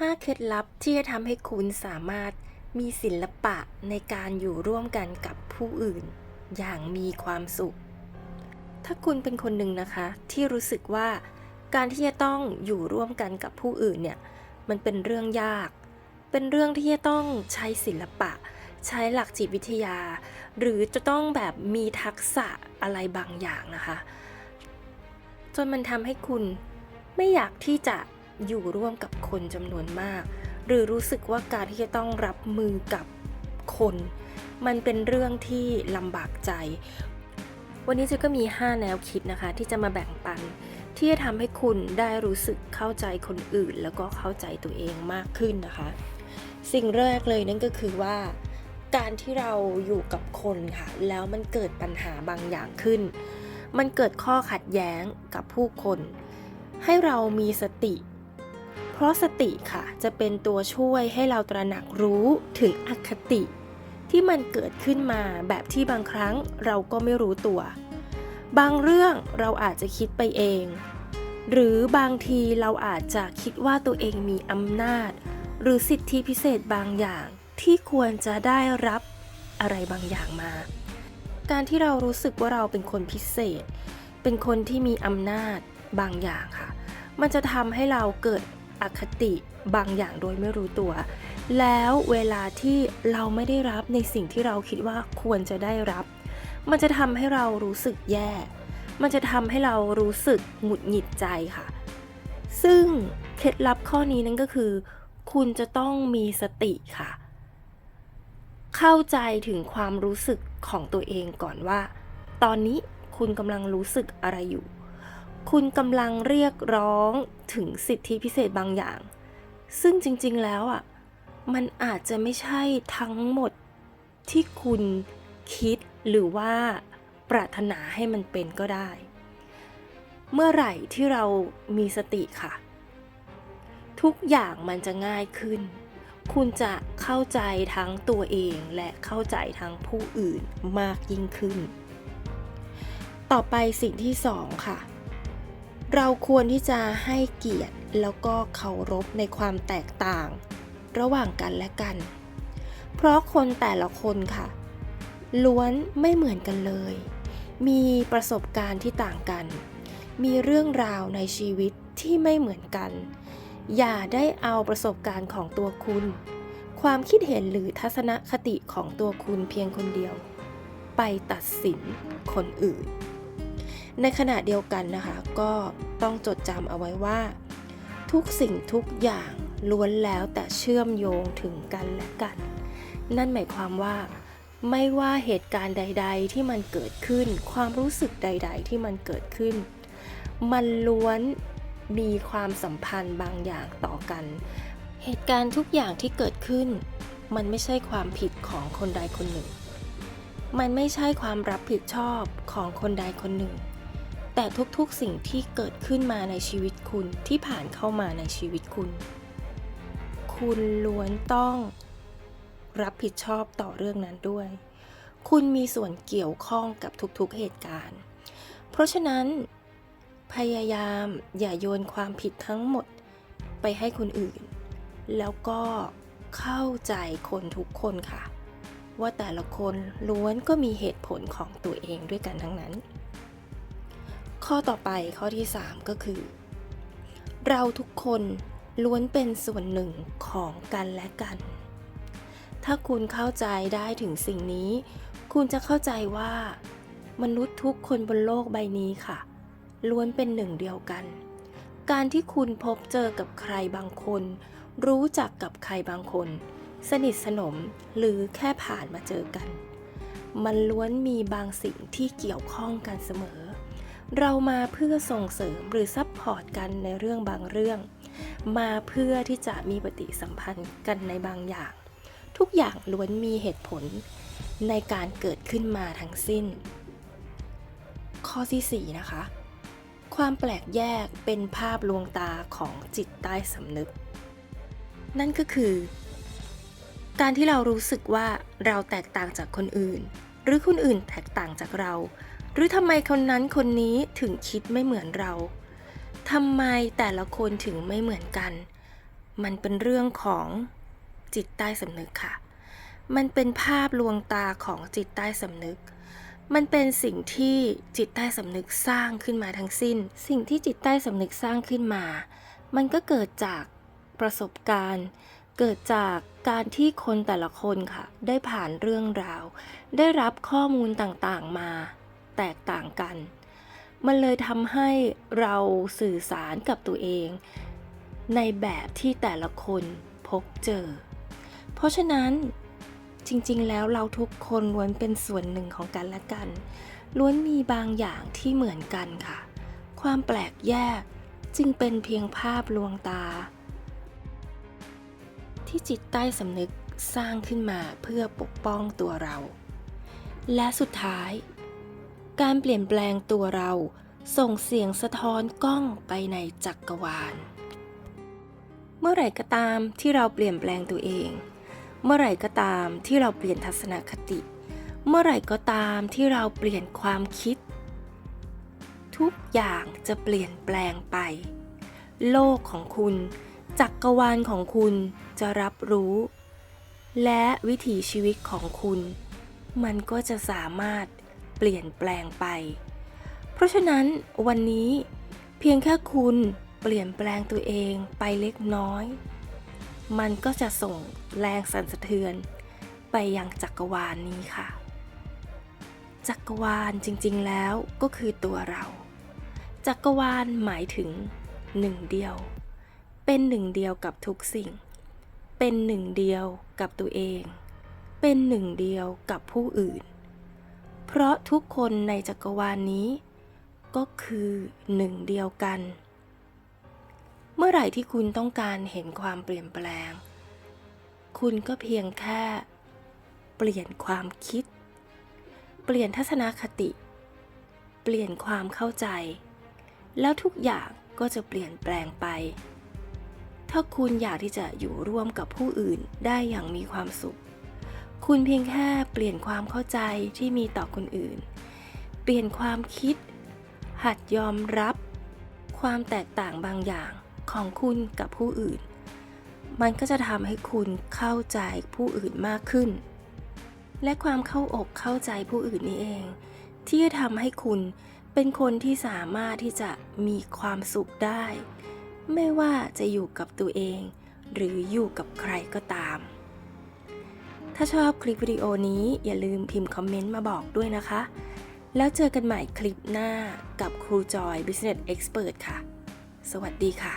5 เคล็ดลับที่จะทำให้คุณสามารถมีศิลปะในการอยู่ร่วมกันกับผู้อื่น อย่างมีความสุข ถ้าคุณเป็นคนหนึ่งนะคะ ที่รู้สึกว่าการที่จะต้องอยู่ร่วมกันกับผู้อื่นเนี่ยมันเป็นเรื่องยาก เป็นเรื่องที่จะต้องใช้ศิลปะ ใช้หลักจิตวิทยา หรือจะต้องแบบมีทักษะอะไรบางอย่างนะคะ จนมันทำให้คุณไม่อยากที่จะ อยู่ร่วมกับคนจำนวนมาก หรือรู้สึกว่าการที่จะต้องรับมือกับคน มันเป็นเรื่องที่ลำบากใจ วันนี้จะก็มี 5 แนวคิดนะคะ ที่จะมาแบ่งปัน ที่จะทำให้คุณได้รู้สึกเข้าใจคนอื่น แล้วก็เข้าใจตัวเองมากขึ้นนะคะ สิ่งแรกเลยนั่นก็คือว่าการที่เราอยู่กับคนค่ะ แล้วมันเกิดปัญหาบางอย่างขึ้น มันเกิดข้อขัดแย้งกับผู้คน ให้เรามีสติ เพราะสติค่ะจะเป็นตัวช่วยให้เราตระหนักรู้ถึงอคติ ที่มันเกิดขึ้นมาแบบที่บางครั้งเราก็ไม่รู้ตัว บางเรื่องเราอาจจะคิดไปเอง หรือบางทีเราอาจจะคิดว่าตัวเองมีอำนาจ หรือสิทธิพิเศษบางอย่างที่ควรจะได้รับอะไรบางอย่างมา การที่เรารู้สึกว่าเราเป็นคนพิเศษ เป็นคนที่มีอำนาจบางอย่างค่ะ มันจะทำให้เราเกิด อคติบางอย่างโดยไม่รู้ตัว แล้วเวลาที่เราไม่ได้รับในสิ่งที่เราคิดว่าควรจะได้รับ มันจะทำให้เรารู้สึกแย่ มันจะทำให้เรารู้สึกหงุดหงิดใจค่ะ ซึ่งเคล็ดลับข้อนี้นั่นก็คือ คุณจะต้องมีสติค่ะ เข้าใจถึงความรู้สึกของตัวเองก่อนว่า ตอนนี้คุณกำลังรู้สึกอะไรอยู่ คุณกำลังเรียกร้องถึงสิทธิพิเศษบางอย่าง ซึ่งจริงๆแล้วอะ มันอาจจะไม่ใช่ทั้งหมดที่คุณคิดหรือว่าปรารถนาให้มันเป็นก็ได้ เมื่อไหร่ที่เรามีสติค่ะ ทุกอย่างมันจะง่ายขึ้น คุณจะเข้าใจทั้งตัวเองและเข้าใจทั้งผู้อื่นมากยิ่งขึ้น ต่อไปสิ่งที่สองค่ะ เราควรที่จะให้เกียรติแล้วก็เคารพในความแตกต่าง ระหว่างกันและกัน เพราะคนแต่ละคนค่ะ ล้วนไม่เหมือนกันเลย มีประสบการณ์ที่ต่างกัน มีเรื่องราวในชีวิตที่ไม่เหมือนกัน อย่าได้เอาประสบการณ์ของตัวคุณ ความคิดเห็นหรือทัศนคติของตัวคุณเพียงคนเดียว ไปตัดสินคนอื่น ในขณะเดียวกันนะคะก็ต้องจดจำเอาไว้ว่า ทุกสิ่งทุกอย่างล้วนแล้วแต่เชื่อมโยงถึงกันและกัน นั่นหมายความว่า ไม่ว่าเหตุการณ์ใด ๆ ที่มันเกิดขึ้น ความรู้สึกใด ๆ ที่มันเกิดขึ้น มันล้วนมีความสัมพันธ์บางอย่างต่อกัน เหตุการณ์ทุกอย่างที่เกิดขึ้น มันไม่ใช่ความผิดของคนใดคนหนึ่ง มันไม่ใช่ความรับผิดชอบของคนใดคนหนึ่ง แต่ทุกๆสิ่งที่เกิดขึ้นมาในชีวิตคุณที่ผ่านเข้ามาในชีวิตคุณ คุณล้วนต้องรับผิดชอบต่อเรื่องนั้นด้วย คุณมีส่วนเกี่ยวข้องกับทุกๆเหตุการณ์ เพราะฉะนั้น พยายามอย่าโยนความผิดทั้งหมดไปให้คนอื่น แล้วก็เข้าใจคนทุกคนค่ะ ว่าแต่ละคนล้วนก็มีเหตุผลของตัวเองด้วยกันทั้งนั้น ข้อต่อไปข้อที่ 3 ก็คือ เราทุกคนล้วนเป็นส่วนหนึ่งของกันและกัน ถ้าคุณเข้าใจได้ถึงสิ่งนี้ คุณจะเข้าใจว่า มนุษย์ทุกคนบนโลกใบนี้ค่ะ ล้วนเป็นหนึ่งเดียวกัน การที่คุณพบเจอกับใครบางคน รู้จักกับใครบางคน สนิทสนมหรือแค่ผ่านมาเจอกัน มันล้วนมีบางสิ่งที่เกี่ยวข้องกันเสมอ เรามาเพื่อส่งเสริมหรือซัพพอร์ตกันในเรื่องบางเรื่อง มาเพื่อที่จะมีปฏิสัมพันธ์กันในบางอย่าง ทุกอย่างล้วนมีเหตุผลในการเกิดขึ้นมาทั้งสิ้น ข้อที่4นะคะ ความแปลกแยกเป็นภาพลวงตาของจิตใต้สำนึก นั่นก็คือ การที่เรารู้สึกว่าเราแตกต่างจากคนอื่น หรือคนอื่นแตกต่างจากเรา หรือทำไมคนนั้นคนนี้ถึงคิดไม่เหมือนเราทำไมแต่ละคนถึงไม่เหมือนกัน มันเป็นเรื่องของจิตใต้สำนึกค่ะ มันเป็นภาพลวงตาของจิตใต้สำนึก มันเป็นสิ่งที่จิตใต้สำนึกสร้างขึ้นมาทั้งสิ้น สิ่งที่จิตใต้สำนึกสร้างขึ้นมา มันก็เกิดจากประสบการณ์ เกิดจากการที่คนแต่ละคนค่ะ ได้ผ่านเรื่องราว ได้รับข้อมูลต่างๆมา แตกต่างกัน มันเลยทำให้เราสื่อสารกับตัวเอง ในแบบที่แต่ละคนพบเจอ เพราะฉะนั้นจริงๆ แล้วเราทุกคนล้วนเป็นส่วนหนึ่งของกันและกัน ล้วนมีบางอย่างที่เหมือนกันค่ะ ความแปลกแยกจึงเป็นเพียงภาพลวงตา ที่จิตใต้สำนึกสร้างขึ้นมาเพื่อปกป้องตัวเรา และสุดท้าย การเปลี่ยนแปลงตัวเรา ส่งเสียงสะท้อนกล้องไปในจักรวาล เมื่อไหร่ก็ตามที่เราเปลี่ยนแปลงตัวเอง เมื่อไหร่ก็ตามที่เราเปลี่ยนทัศนคติ เมื่อไหร่ก็ตามที่เราเปลี่ยนความคิด ทุกอย่างจะเปลี่ยนแปลงไป โลกของคุณ จักรวาลของคุณจะรับรู้ และวิถีชีวิตของคุณ มันก็จะสามารถ ปลี่ยนแปลงไป เพราะฉะนั้นวันนี้เพียงแค่คุณเปลี่ยนแปลงตัวเองไปเล็กน้อย มันก็จะส่งแรงสั่นสะเทือน ไปยังจักรวาลนี้ค่ะ จักรวาลจริงๆแล้วก็คือตัวเรา จักรวาลหมายถึงหนึ่งเดียว เป็นหนึ่งเดียวกับทุกสิ่ง เป็นหนึ่งเดียวกับตัวเอง เป็นหนึ่งเดียวกับผู้อื่น เพราะทุกคนในจักรวาลนี้ ก็คือหนึ่งเดียวกัน เมื่อไหร่ที่คุณต้องการเห็นความเปลี่ยนแปลง คุณก็เพียงแค่ เปลี่ยนความคิด เปลี่ยนทัศนคติ เปลี่ยนความเข้าใจ แล้วทุกอย่างก็จะเปลี่ยนแปลงไป ถ้าคุณอยากที่จะอยู่ร่วมกับผู้อื่นได้อย่างมีความสุข คุณเพียงแค่เปลี่ยนความเข้าใจที่มีต่อคนอื่น เปลี่ยนความคิด หัดยอมรับ ความแตกต่างบางอย่างของคุณกับผู้อื่น มันก็จะทำให้คุณเข้าใจผู้อื่นมากขึ้น และความเข้าอกเข้าใจผู้อื่นนี่เอง ที่จะทำให้คุณเป็นคนที่สามารถที่จะมีความสุขได้ ไม่ว่าจะอยู่กับตัวเอง หรืออยู่กับใครก็ตาม ถ้าชอบคลิปวิดีโอนี้อย่าลืมพิมพ์คอมเมนต์มาบอกด้วยนะคะ แล้วเจอกันใหม่คลิปหน้ากับครูจอย Business Expert ค่ะ สวัสดีค่ะ